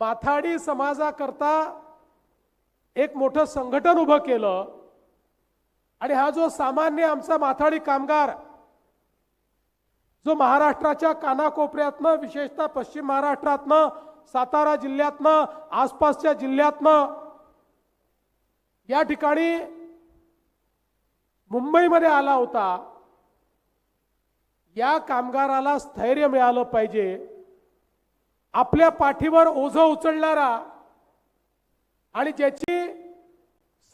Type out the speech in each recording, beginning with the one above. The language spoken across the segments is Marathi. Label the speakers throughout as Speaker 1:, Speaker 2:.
Speaker 1: माथाडी समाजाकरता एक मोठं संघटन उभं केलं. आणि हा जो सामान्य आमचा माथाडी कामगार जो महाराष्ट्राच्या कानाकोपऱ्यातनं विशेषतः पश्चिम महाराष्ट्रातनं सातारा जिल्ह्यातनं आसपासच्या जिल्ह्यातनं या ठिकाणी मुंबईमध्ये आला होता. या कामगाराला स्थैर्य मिळालं पाहिजे. आपल्या पाठीवर ओझं उचलणारा आणि ज्याची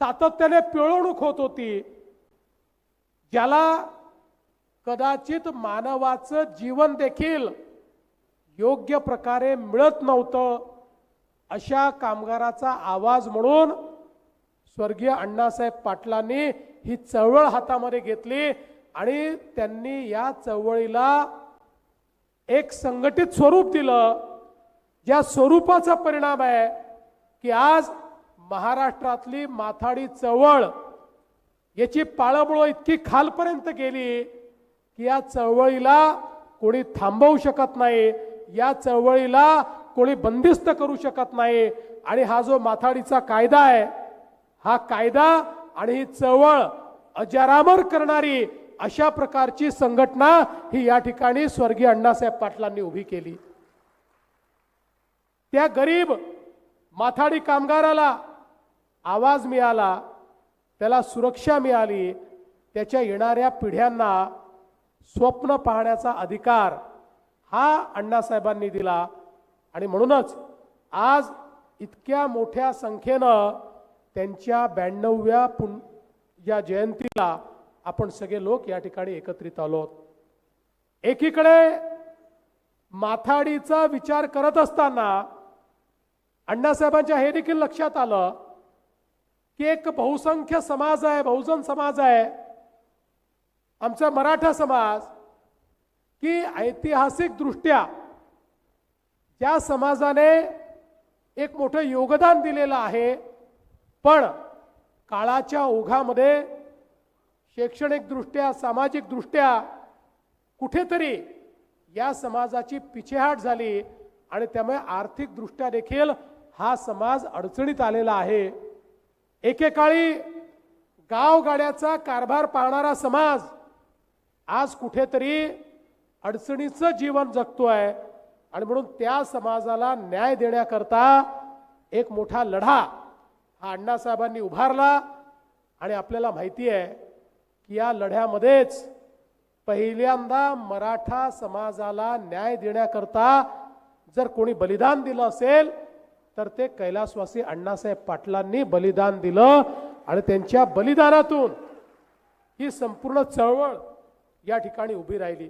Speaker 1: सातत्याने पिळवणूक होत होती ज्याला कदाचित मानवाचं जीवन देखील योग्य प्रकारे मिळत नव्हतं अशा कामगाराचा आवाज म्हणून स्वर्गीय अण्णासाहेब पाटलांनी ही चळवळ हातामध्ये घेतली आणि त्यांनी या चळवळीला एक संघटित स्वरूप दिलं. ज्या स्वरूपाचा परिणाम आहे की आज महाराष्ट्रातली माथाडी चळवळ याची पाळंमुळं इतकी खालपर्यंत गेली की या चळवळीला कोणी थांबवू शकत नाही या चळवळीला कोणी बंदिस्त करू शकत नाही. आणि हा जो माथाडीचा कायदा आहे हा कायदा आणि ही चळवळ अजरामर करणारी अशा प्रकारची संघटना ही या ठिकाणी स्वर्गीय अण्णासाहेब पाटलांनी उभी केली. त्या गरीब माथाडी कामगाराला आवाज मिळाला त्याला सुरक्षा मिळाली त्याच्या येणाऱ्या पिढ्यांना स्वप्न पाहण्याचा अधिकार हा अण्णासाहेबांनी दिला आणि म्हणूनच आज इतक्या मोठ्या संख्येनं त्यांच्या ब्याण्णव्या पुन या जयंतीला आपण सगळे लोक या ठिकाणी एकत्रित आलो आहोत. एकीकडे माथाडीचा विचार करत असताना अण्णासाहेबांच्या हे देखील लक्षात आलं की एक बहुसंख्य समाज आहे बहुजन समाज आहे. आमचा मराठा समाज की ऐतिहासिकदृष्ट्या ज्या समाजाने एक मोठं योगदान दिलेलं आहे पण काळाच्या ओघामध्ये शैक्षणिकदृष्ट्या सामाजिकदृष्ट्या कुठेतरी या समाजाची पिछेहाट झाली आणि त्यामुळे आर्थिकदृष्ट्या देखील हा समाज अडचणीत आलेला आहे. एकेकाळी गावगाड्याचा कारभार पाहणारा समाज आज कुठेतरी अडचणीचं जीवन जगतोय आणि म्हणून त्या समाजाला न्याय देण्याकरता एक मोठा लढा हा अण्णासाहेबांनी उभारला. आणि आपल्याला माहिती आहे की या लढ्यामध्येच पहिल्यांदा मराठा समाजाला न्याय देण्याकरता जर कोणी बलिदान दिलं असेल तर ते कैलासवासी अण्णासाहेब पाटलांनी बलिदान दिलं आणि त्यांच्या बलिदानातून ही संपूर्ण चळवळ या ठिकाणी उभी राहिली.